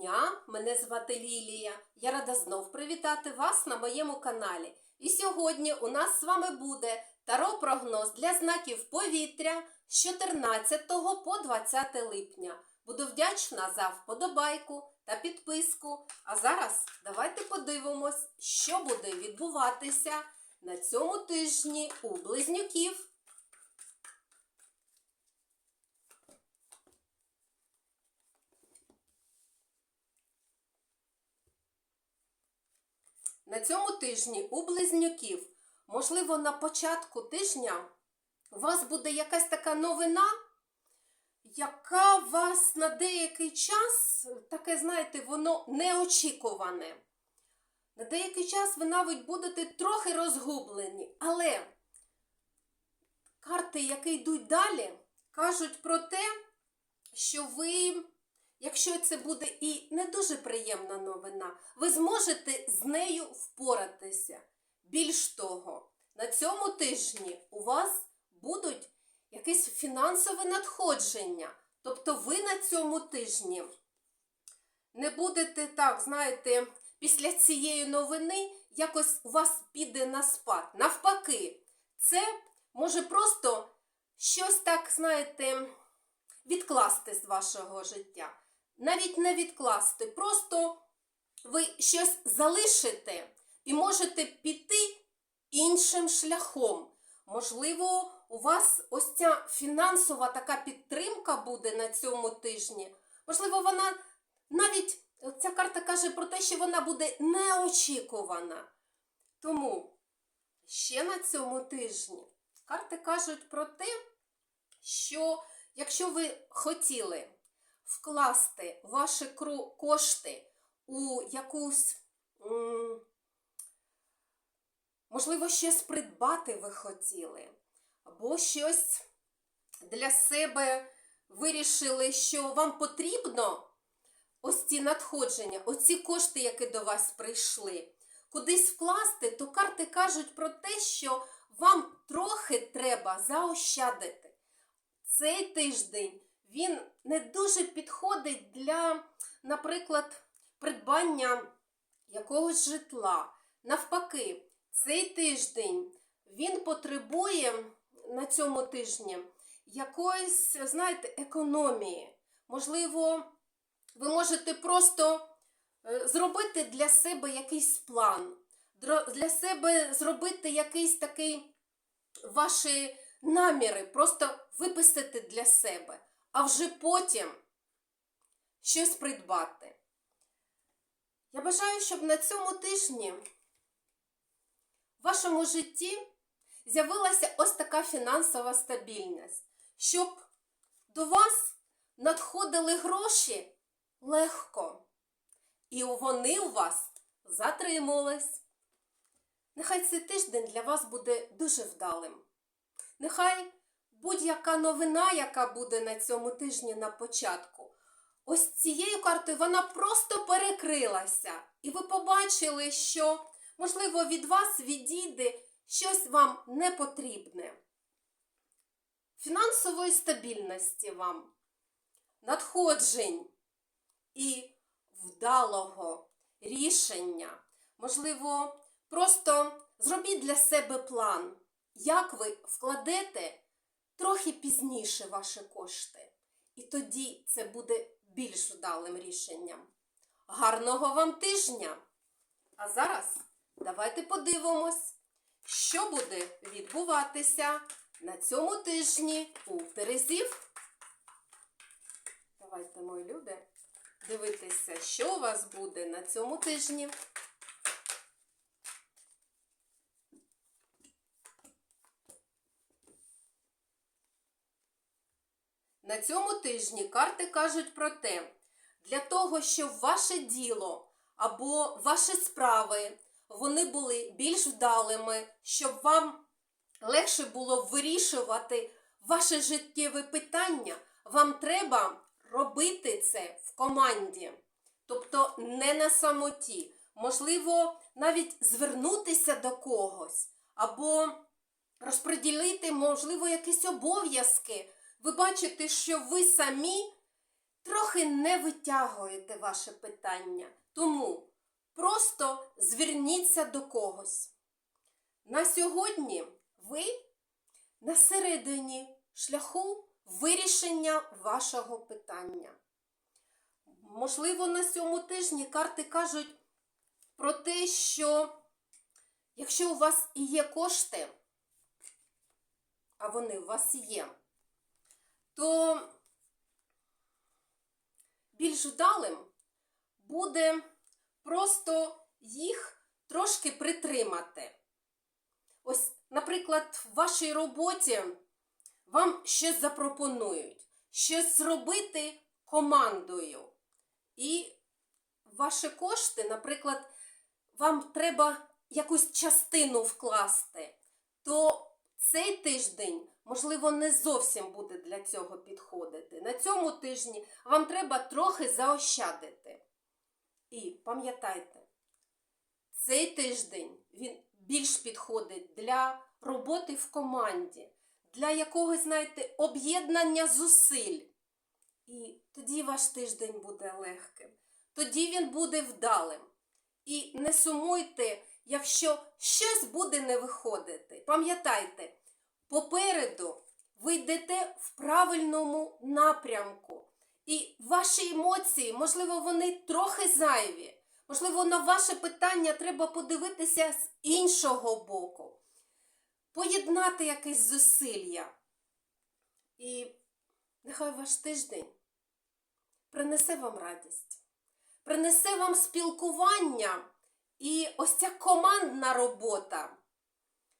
дня! Мене звати Лілія. Я рада знов привітати вас на моєму каналі. І сьогодні у нас з вами буде таро-прогноз для знаків повітря з 14 по 20 липня. Буду вдячна за вподобайку та підписку. А зараз давайте подивимось, що буде відбуватися на цьому тижні у близнюків. На цьому тижні у близнюків, можливо, на початку тижня у вас буде якась така новина, яка вас на деякий час, таке, знаєте, воно неочікуване. На деякий час ви навіть будете трохи розгублені, але карти, які йдуть далі, кажуть про те, що ви, якщо це буде і не дуже приємна новина, ви зможете з нею впоратися. Більш того, на цьому тижні у вас будуть якісь фінансові надходження. Тобто ви на цьому тижні не будете так, знаєте, після цієї новини якось у вас піде на спад. Навпаки, це може просто щось так, знаєте, відкласти з вашого життя. Навіть не відкласти, просто ви щось залишите і можете піти іншим шляхом. Можливо, у вас ось ця фінансова така підтримка буде на цьому тижні. Можливо, вона навіть ця карта каже про те, що вона буде неочікувана. Тому ще на цьому тижні карти кажуть про те, що якщо ви хотіли вкласти ваші кошти у якусь, можливо, щось придбати ви хотіли, або щось для себе вирішили, що вам потрібно ось ці надходження, оці кошти, які до вас прийшли, кудись вкласти, то карти кажуть про те, що вам трохи треба заощадити. Цей тиждень він не дуже підходить для, наприклад, придбання якогось житла. Навпаки, цей тиждень він потребує на цьому тижні якоїсь, знаєте, економії. Можливо, ви можете просто е, зробити для себе якийсь план, для себе зробити якийсь такий ваші наміри, просто виписати для себе, а вже потім щось придбати. Я бажаю, щоб на цьому тижні в вашому житті з'явилася ось така фінансова стабільність, щоб до вас надходили гроші легко, і вони у вас затримались. Нехай цей тиждень для вас буде дуже вдалим. Нехай будь-яка новина, яка буде на цьому тижні на початку, ось цією картою вона просто перекрилася. І ви побачили, що, можливо, від вас відійде щось вам не потрібне. Фінансової стабільності вам, надходжень і вдалого рішення. Можливо, просто зробіть для себе план, як ви вкладете трохи пізніше ваші кошти. І тоді це буде більш вдалим рішенням. Гарного вам тижня! А зараз давайте подивимось, що буде відбуватися на цьому тижні у Терезів. Давайте, мої любі, дивитися, що у вас буде на цьому тижні. На цьому тижні карти кажуть про те, для того, щоб ваше діло або ваші справи вони були більш вдалими, щоб вам легше було вирішувати ваше життєве питання, вам треба робити це в команді, тобто не на самоті. Можливо, навіть звернутися до когось, або розподілити, можливо, якісь обов'язки. Ви бачите, що ви самі трохи не витягуєте ваше питання. Тому просто зверніться до когось. На сьогодні ви на середині шляху вирішення вашого питання. Можливо, на цьому тижні карти кажуть про те, що якщо у вас і є кошти, а вони у вас є, то більш вдалим буде просто їх трошки притримати. Ось, наприклад, в вашій роботі вам щось запропонують, щось зробити командою. І ваші кошти, наприклад, вам треба якусь частину вкласти, то цей тиждень, можливо, не зовсім буде для цього підходити. На цьому тижні вам треба трохи заощадити. І пам'ятайте, цей тиждень він більш підходить для роботи в команді, для якогось, знаєте, об'єднання зусиль. І тоді ваш тиждень буде легким, тоді він буде вдалим. І не сумуйте, якщо щось буде не виходити. Пам'ятайте, попереду ви йдете в правильному напрямку. І ваші емоції, можливо, вони трохи зайві. Можливо, на ваше питання треба подивитися з іншого боку, поєднати якесь зусилля. І нехай ваш тиждень принесе вам радість, принесе вам спілкування, і ось ця командна робота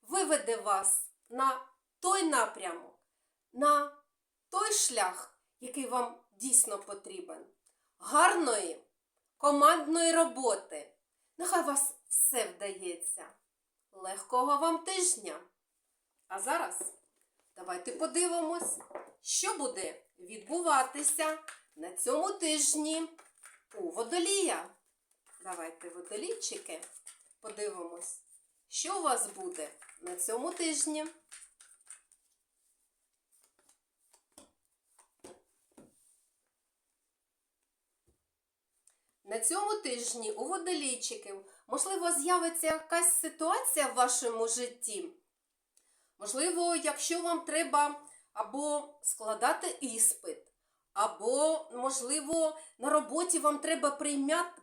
виведе вас на той напрямок, на той шлях, який вам дійсно потрібен. Гарної командної роботи. Нехай вас все вдається. Легкого вам тижня. А зараз давайте подивимось, що буде відбуватися на цьому тижні у водолія. Давайте, водолійчики, подивимось, що у вас буде на цьому тижні. На цьому тижні у водолійчиків, можливо, з'явиться якась ситуація в вашому житті. Можливо, якщо вам треба або складати іспит, або, можливо, на роботі вам треба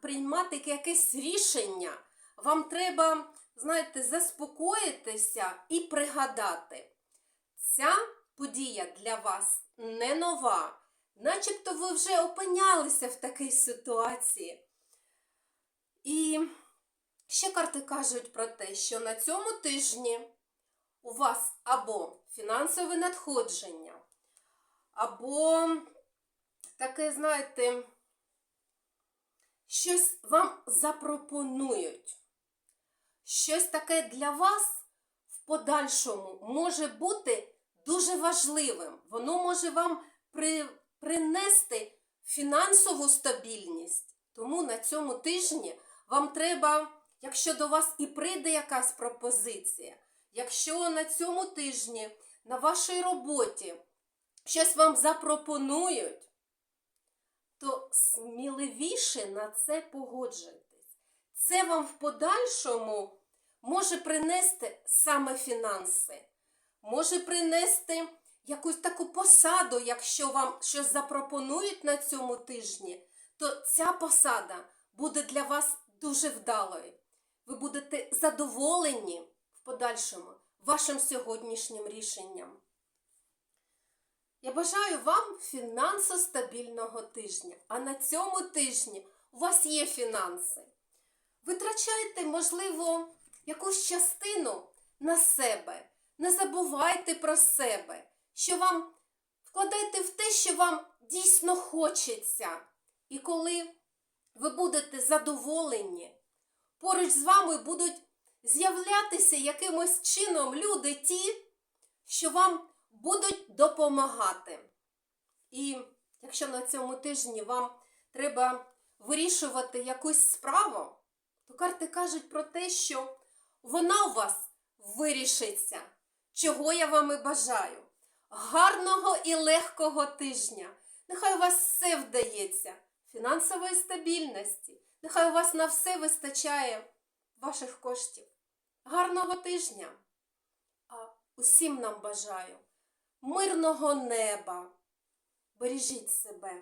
приймати, якесь рішення. Вам треба, знаєте, заспокоїтися і пригадати. Ця подія для вас не нова. Начебто ви вже опинялися в такій ситуації. І ще карти кажуть про те, що на цьому тижні у вас або фінансове надходження, або таке, знаєте, щось вам запропонують. Щось таке для вас в подальшому може бути дуже важливим. Воно може вам при, принести фінансову стабільність. Тому на цьому тижні вам треба, якщо до вас і прийде якась пропозиція, якщо на цьому тижні на вашій роботі щось вам запропонують, то сміливіше на це погоджуйтесь. Це вам в подальшому може принести саме фінанси, може принести якусь таку посаду, якщо вам щось запропонують на цьому тижні, то ця посада буде для вас дуже вдалою. Ви будете задоволені в подальшому вашим сьогоднішнім рішенням. Я бажаю вам фінансостабільного тижня. А на цьому тижні у вас є фінанси. Витрачайте, можливо, якусь частину на себе. Не забувайте про себе, що вам вкладайте в те, що вам дійсно хочеться. І коли ви будете задоволені, поруч з вами будуть з'являтися якимось чином люди ті, що вам будуть допомагати. І якщо на цьому тижні вам треба вирішувати якусь справу, то карти кажуть про те, що вона у вас вирішиться, чого я вам і бажаю. Гарного і легкого тижня! Нехай у вас все вдається, фінансової стабільності. Нехай у вас на все вистачає ваших коштів. Гарного тижня! А усім нам бажаю мирного неба. Бережіть себе.